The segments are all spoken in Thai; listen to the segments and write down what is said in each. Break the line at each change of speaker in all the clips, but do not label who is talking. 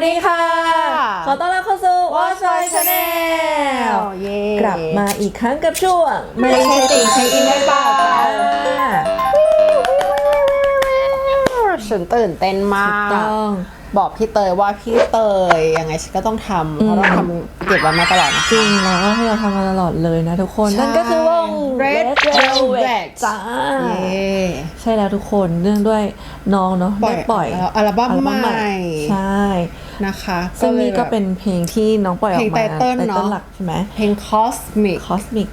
วัสดีค่ะ ขอต้อนรับเข้าสู่ Watch My Channel
เย้
กลับมาอีกครั้งกับช่วง
ไม่ใช่ติ่งเช็คอินได้เปล่าจ้าฉันตื่นเต้นมา
ถูก
ก
ต้อง
บอกพี่เตยว่าพี่เตยยังไงฉันก็ต้องทำเพราะเราทำเก็บไว้มาตลอดนะ
จริงแล้วก็เราทำมาตลอดเลยนะทุกคน
ใช่
นั่นก็คือวง
Red Velvet
จ้า
เย้
ใช่แล้วทุกคนเนื่องด้วยน้องเนาะ
ปล่อย
ได้ปล่อย
อัลบั้มใหม่
ใช่
นะคะ
ซึ่งนี่ก็
ลยแบบ
เป็นเพลงที่น้องปล่อยออกมา
เพลง title เนอะ
หลักใช่ไหม
เพลง Cosmic
Cosmic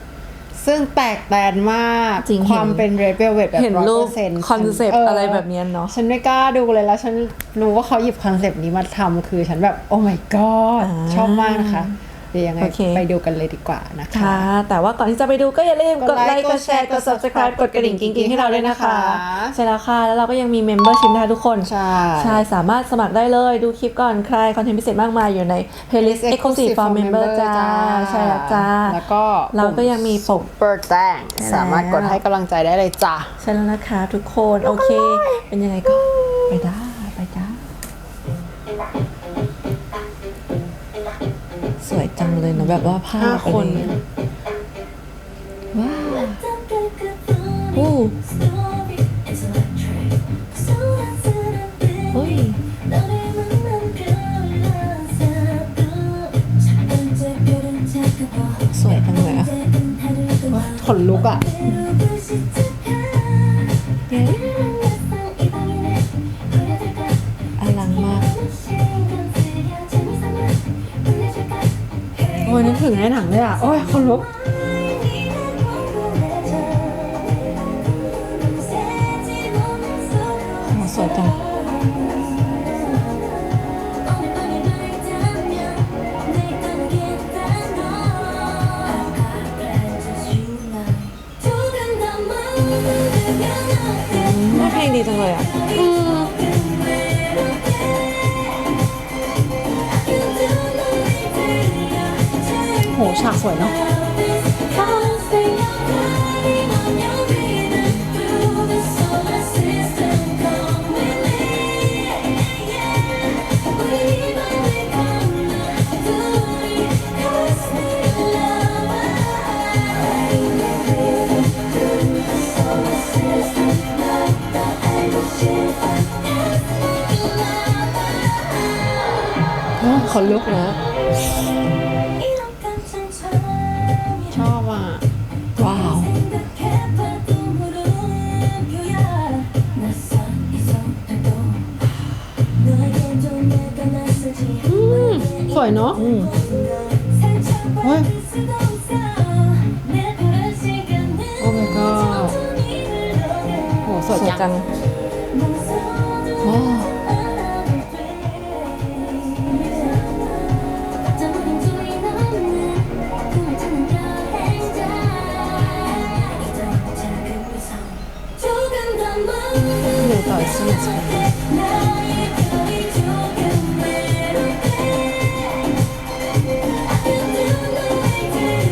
ซึ่งแตกแตนมาก
จริง
ความเป็น Red Velvet แบบ
เห็นรูป
100%
คอนเซปต์อะไรแบบเนี้ยเนอะ
ฉันไม่กล้าดูเลยแล้ว ฉันรู้ว่าเขาหยิบคอนเซปต์นี้มาทำคือฉันแบบ โอ้ my god
อ่า
ชอบมากนะคะเดี๋ ยวยังไง
โอเค
ไปดูกันเลยดีกว่านะคะ
ค่ะแต่ว่าก่อนที่จะไปดูก็อย่าลืมก
ก
ด
ด
ไล
ไลค์
ค์ กดแชร์ก
ก
ด
ด
subscribe กดกระดิ่งกิ๊งๆให้เราด้วยนะคะ
นะคะ
ใช่แล้วค่ะ แล้วเราก็ยังมี membership นะคะทุกคน
ใช่
ใช่สามารถสมัครได้เลยดูคลิปก่อนใครคอนเทนต์พิเศษมากมายอยู่ใน playlist exclusive for member จ้า ใช่แล้วจ้า
แล้วก็
เราก็ยังมีปก
เปิดแจ้งสามารถกดให้กำลังใจได้เลยจ้ะ
ใช่แล้วนะคะทุกคนโอเค เป็นยังไงก็ไปได้ จังเลยเนอะแบบว่าภา
ห้า
พ
คน
อะไรเงี้ยว้าวโอ้เฮ้ยสวยจังเลยอะ
ขนลุกอะ
เย้
ถึงในหนังเลยอะ โอ้ยขนลุก
สวยจังเพลงดีจังเลยอะ
โหฉากสวยเนาะขนลุกนะ
ว้าว
สวยเนาะ
อืม
เฮ้ย โอ้ my god โหส
ส
วย
วย
จั
จั
ง
ง ว้าว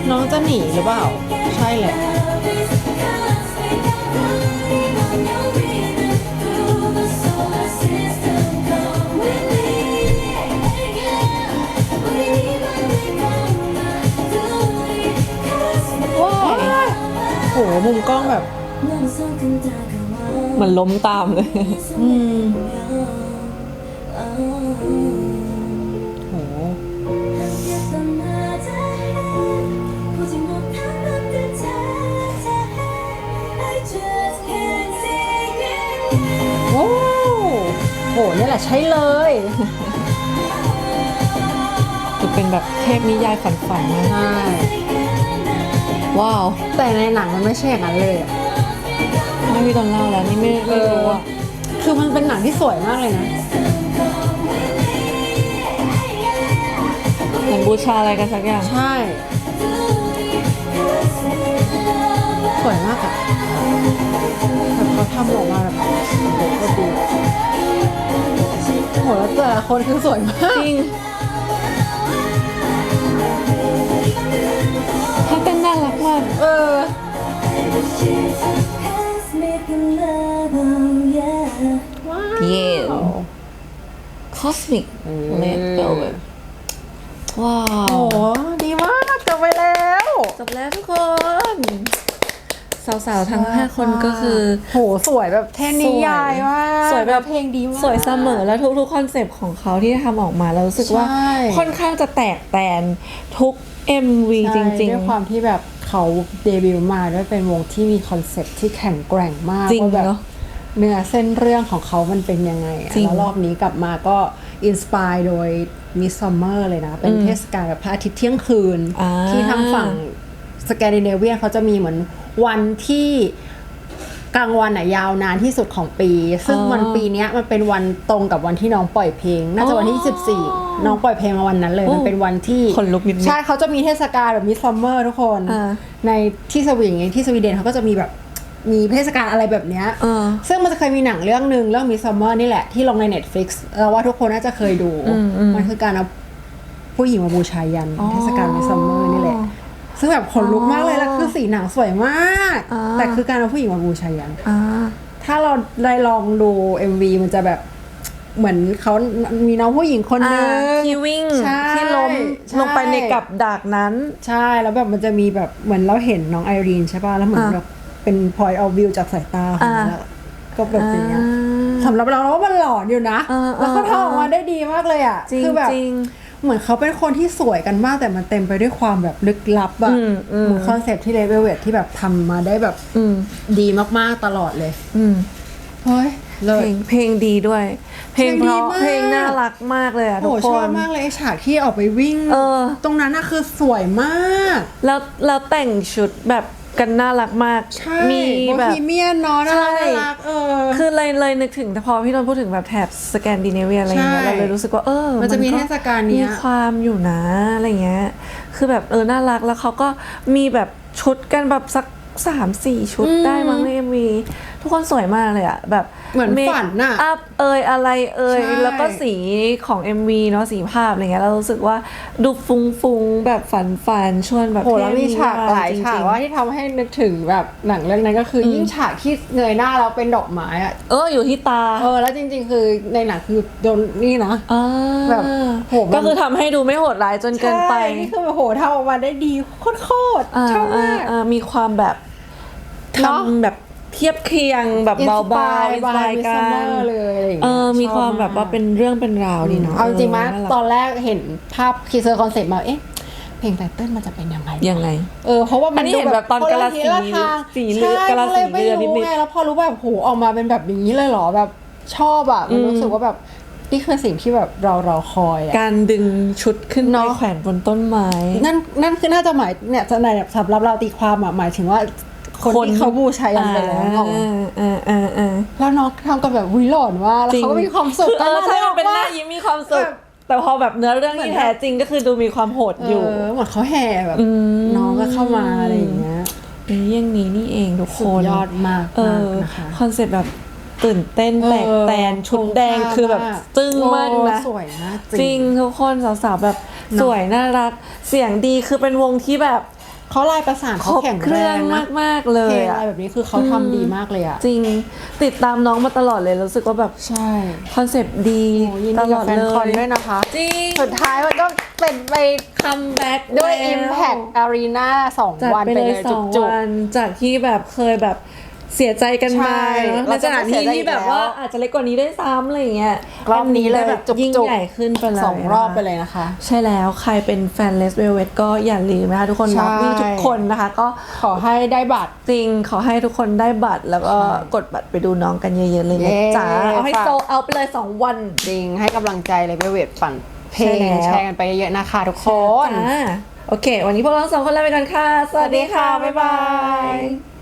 น้องจะหนีหรือเปล่า ใช่แหละว้ายโหมุมกล้องแบบ
เหมือนล้มตามเลย
อืมโหโอ้โหนี่แหละใช่เลย
จะเป็นแบบเทพนิยายฝันๆนะ
ใช่
ว้าว
แต่ในหนังมันไม่ใช่อย่างนั้นเลยอะ
ไม่มีตอนเล่าแล้วนี่ไม่ไม่รู้อะ
คือมันเป็นหนังที่สวยมากเลยนะ
เหมือนบูชาอะไรกันสักอย่าง
ใช่ สวยมากอะแบบเขาทำออกมาแบบโอ้โหก็ดีโอ้โหแล้วแต่ละคนคือสวยมาก
จริง เย็น cosmic red velvet ว้าว
ดีมากจบ
ไปแล้วจบแล้วทุกคน สาวๆ ทั้งห้าคนก็คือ
โหสวยแบบเทนนิยายมาก
สวยแบบ
เพลงดีมาก
สวยเสมอแล้วทุกๆ คอนเซปต์ของเขาที่ทำออกมาแล้วรู้สึกว่าค่อนข้างจะแตกแตนทุก MV จริงๆ
ด้วยความที่แบบเขาเดบิวต์มาด้วยเป็นวงที่มีคอนเซปต์ที่แข็งแกร่งมาก
จริงเนาะ
เนื้อเส้นเรื่องของเขามันเป็นยังไงอะ
จริง
แล้วรอบนี้กลับมาก็อินสปายโดยมิสซัมเมอร์เลยนะ เป็น
อืม
เทศกาลแบบพระอาทิตย์เที่ยงคืน
อ่า
ที่ทางฝั่งสแกนดิเนเวียเขาจะมีเหมือนวันที่กลางวันอะยาวนานที่สุดของปี ซึ่ง
อ๋อ
วันปีเนี้ยมันเป็นวันตรงกับวันที่น้องปล่อยเพลง น่าจะวันที่
อ๋อ
14น้องปล่อยเพลงมาวันนั้นเลย
โอ้
มันเป็นวันที่
ขนลุกนิดๆ
ใช่ เขาจะมีเทศกาลแบบมิสซัมเมอร์ทุกคน
อ่า
ในที่สวีทที่สวีเดนเขาก็จะมีแบบ มีเทศกาลอะไรแบบเนี้ย
เออ
ซึ่งมันจะเคยมีหนังเรื่องหนึ่งเรื่องมิสซัมเมอร์นี่แหละที่ลงใน Netflix เราว่าทุกคนน่าจะเคยดู
อืมอืม
มันคือการเอาผู้หญิงมาบูชายัน
อ๋อ
เทศกาลมิสซัมเมอร์นี่แหละ ซึ่งแบบขนลุกมากเลยแล้วคือสีหนังสวยมาก
อ่า
แต่คือการเอาผู้หญิงมาบูชายัน
อ่า
ถ้าเราได้ลองดู MV มันจะแบบเหมือนเขามีน้องผู้หญิงคนหนึง
ที่วิ่ง
ใช่
ที่ล้ม
ใช่
ลงไปในกับดักนั้น
ใช่แล้วแบบมันจะมีแบบเหมือนเราเห็นน้องไอรีนใช่ป่ะแล้วเหมือน
อ่า
แบบ เป็น point of view จากสายตาของ
อ่า
เราก็แบบอย่างเงี้ย
อ่า
สำหรับเราเราว่ามันหลอนอยู่นะ
อ่า
แล้วเขา
อ่า
ทำออกมาได้ดีมากเลยอะ
จริง
คือแบบ
จริง
เหมือนเขาเป็นคนที่สวยกันมากแต่มันเต็มไปด้วยความแบบลึกลับอะ
อืมอืม
เหมือนคอนเซปต์ที่เลเวลเวทที่แบบทำมาได้แบบ
อืม
ดีมากๆตลอดเลย
อืม
เฮ้ยเล
เพ
ย
ลงเพลงดีด้วย เพลงเพราะ
เพ
เพ
ล
ล
ง
ง
ดีมาก
น่ารักมากเลยอะ
โอ้
ทุก
โห
ค
ชอบ
น
มากเลยไอ้ฉากที่ออกไปวิ่ง
เออ
ตรงนั้นน่ะคือสวยมาก
แล้วเราแต่งชุดแบบ กันน่ารักมาก
ใช่
มี
โบ
แบบ
ฮีเมียนเนาะน่ารัก
ใช่
น่ารักเออ
คือเลยเลยนึกถึงแต่พอพี่นนท์พูดถึงแบบแถบสแกนดิเนเวียอะไรอย่างเงี้ย
ใช่
เราเลยรู้สึกว่าเออ
มันจะมีเทศกาลเนี้ย
มีความอยู่นะอะไรเงี้ยคือแบบเออน่ารักแล้วเขาก็มีแบบชุดกันแบบสักสามสี่ชุดได้มั้งในเอ็มวี ทุกคนสวยมากเลยอะแบบ
เหมือนฝันน่ะ
อัพเอยอะไรเอย
ใช่
แล้วก็สีของ MV เนาะสีภาพอะไรเงี้ยเรารู้สึกว่าดูฟุ้งฟุ้งๆแบบฝันฝันๆชวนแบบ
โหแล้วมีฉากหลาย
จริงๆ
ฉากว่าที่ทำให้นึกถึงแบบหนังเรื่องนั้นก็คืออยิ่งฉากที่เงยหน้าแล้วเป็นดอกไม้อะ
เอออยู่ที่ตา
เออแล้วจริง ๆ คือในหนังคือโดนนี่นะ
อ่า
แบบโหมัน
ก็คือทำให้ดูไม่โหดร้ายจนเกินไป
ใช่นี่คือแบบโหทำออกมาได้ดีโคตรๆาชอบมาก
อ่ามีความแบบ
เนอะ
ทำแบบ เทียบเคียงแบบเบาๆ
Inspire
อินสปาย
by
กั
Miss
น
Summer เลยอะไรอย่าง
เอ
เงี้ย
อมี
ชอบ
ความแบบ
มาก
ว่าเป็นเรื่องเป็นราวดีเนาะ
เอาจริงๆมั้ย
เน่า
ตอนแรกเห็นภาพคีเซอร์คอนเซ็ปต์มาเอ๊ะเพลงไตเติ้ลมันจะเป็นยังไงวะ
ยังไง
เออเพราะว่ามั
อันนี้เห็นแบบตอนกาลสี
คนละทิศละทาง
สีเลือด
ใช่
กาลสี
ก็เลยไม่
เลือดนิ
รู้
ดๆ
ไงแล้วพอรู้แบบโหออกมาเป็นแบบนี้เลยเหรอแบบชอบอะมัน
อืม
รู้สึกว่าแบบนี่คือสิ่งที่แบบเรารอคอยอะ
การดึงชุดขึ้นไป
เนอะ
แขวนบนต้นไม้
นั่นนั่นคือน่าจะหมายเนี่ยจะในสำหรับเราตีความอะหมายถึงว่า คนที่เขาบูชายันไปแล้ว
อ่าอ่าอ่าอ่า
แล้วน้องทำกันแบบวิหลอนว่ากแล้ว
จริง
เขาก็มีความสุข
คือเออใช่
กั
มันเป็นหน้า
อะ
ยิ้มมีความสุข
แบบ
แต่พอแบบเนื้อเรื่อง
เหมือน
ที่แท้จริงก็คือดูมีความโหด
เอ
อยู่
อเหมือนเขาแห่แบบ
อืม
น้องก็เข้ามาอะไรอย่างเงี้ย
เป็นอย่างนี้นี่เองทุกค
สุด
น
ยอดมาก
เอ
มาก
อ
นะคะ
คอนเซ็ปต์แบบตื่นเต้น
เออ
แตกแตนชุดแดงคือแบบจึ้งมาก
โอ้
นะ
สวยมาก
จริงทุกคนสาวๆแบบ
เนอะ
สวยน่ารัก เสียงดีคือเป็นวงที่แบบ
เขาลายประสาน
ค
เขา
รบ
แข็ง
เค
แร
รื่อง
งนะ
มากๆเล
เพล
ย
งอะไร
อะ
แบบนี้คือเขาทำดีมากเลยอะ
จริงติดตามน้องมาตลอดเลยรู้สึกว่าแบบ
ใช่
คอนเซปต์ดี
โอ้ยิน
ต
ดี
ล
กั
อบด
แฟน
เล
คอน
ย
ด้วยนะคะ
จริง
สุดท้ายมันก็เป็นไป
คัมแบ็ก
ด้วย Impact Arena สอง
จัด
วัน
ไป
ไป
เล
เลยย
สอง
จุก
วันจากที่แบบเคยแบบ เสียใจกันมา
ใช่
เนอะใน
เรา
ส
จะ
ถาน
ไม่เสี
ที่
ยใจ
ที่แบบ
อีกแล้ว
ว่าอาจจะเล็กกว่านี้ด้วยซ้ำอะไรอย่างเงี้ย
รอบนี้เลยแบบ
อั
จุกๆ
ยิ่งใหญ่ขึ้นไปเลย
สองรอบไป
นะคะ
เลยนะคะ
ใช่แล้วใครเป็นแฟนเลสเวลเวตก็อย่าลืมนะคะทุกคน
ใช่
รับวิ่งทุกคนนะคะ ก็
ขอให้ได้บัตร
จริงขอให้ทุกคนได้บัตร แล้วก็
ใช่
กดบัตรไปดูน้องกันเยอะๆเลยนะ
เย้
จ๊ะเอาให้
ฝาก
โซเอาไปเลย2วัน
จริงให้กำลังใจเลยไปเวทปั่นเพล
ใช่
ง
แล้ว
แชร์กันไปเยอะๆนะคะทุกคน
จ้าโอเค วันนี้พวกเราสองคนลาไปกันค่ะสวัสดีค่ะ
สวัสดีค่ะ
บ๊ายบาย